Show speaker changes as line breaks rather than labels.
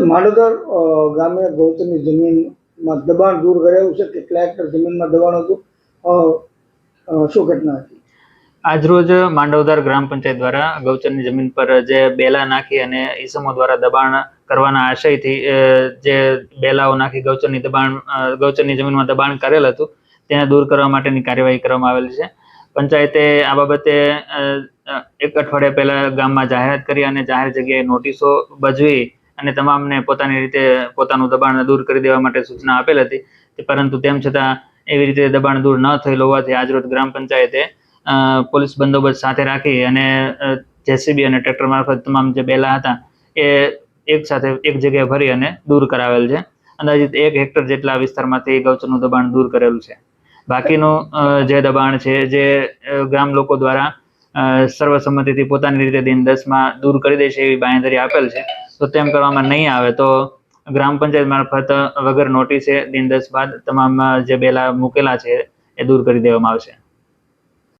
માંડોદર ગામે ગૌચરની જમીનમાં દબાણ દૂર કરાયું છે, કેટલા હેક્ટર જમીનમાં દબાણ હતું? શું ઘટના હતી?
આજરોજ માંડવદર ગ્રામ પંચાયત દ્વારા ગૌચરની જમીન પર જે બેલા નાખી અને ઈસમો દ્વારા દબાણ કરવાના આશયથી જે બેલાઓ નાખી ગૌચરની દબાણ ગૌચરની જમીનમાં દબાણ કરેલ હતું, તેને દૂર કરવા માટેની કાર્યવાહી કરવામાં આવેલી છે. પંચાયતે આ બાબતે એક અઠવાડિયા પહેલા ગામમાં જાહેરાત કરી અને જાહેર જગ્યાએ નોટિસો બજવી અને તમામને પોતાની રીતે પોતાનું દબાણ દૂર કરી દેવા માટે સૂચના આપેલ હતી. પરંતુ તેમ છતાં એવી રીતે દબાણ દૂર ન થયેલ હોવાથી આજરોજ ગ્રામ પંચાયતે પોલીસ બંદોબસ્ત સાથે રાખી અને જેસીબી અને ટ્રેક્ટર મારફત તમામ જે બેલા હતા એ એક સાથે એક જગ્યાએ ભરી અને દૂર કરાવેલ છે. અંદાજિત એક હેક્ટર જેટલા વિસ્તારમાંથી ગૌચરનું દબાણ દૂર કરેલું છે. બાકીનું જે દબાણ છે જે ગ્રામ લોકો દ્વારા સર્વસંમતિથી પોતાની રીતે દિન દસમાં દૂર કરી દેશે એવી બાંયધરી આપેલ છે. તો તેમ કરવામાં નહીં આવે તો ગ્રામ પંચાયત મારફત વગર નોટિસે દિન દસ બાદ તમામ જે બેલા મૂકેલા છે એ દૂર કરી દેવામાં આવશે.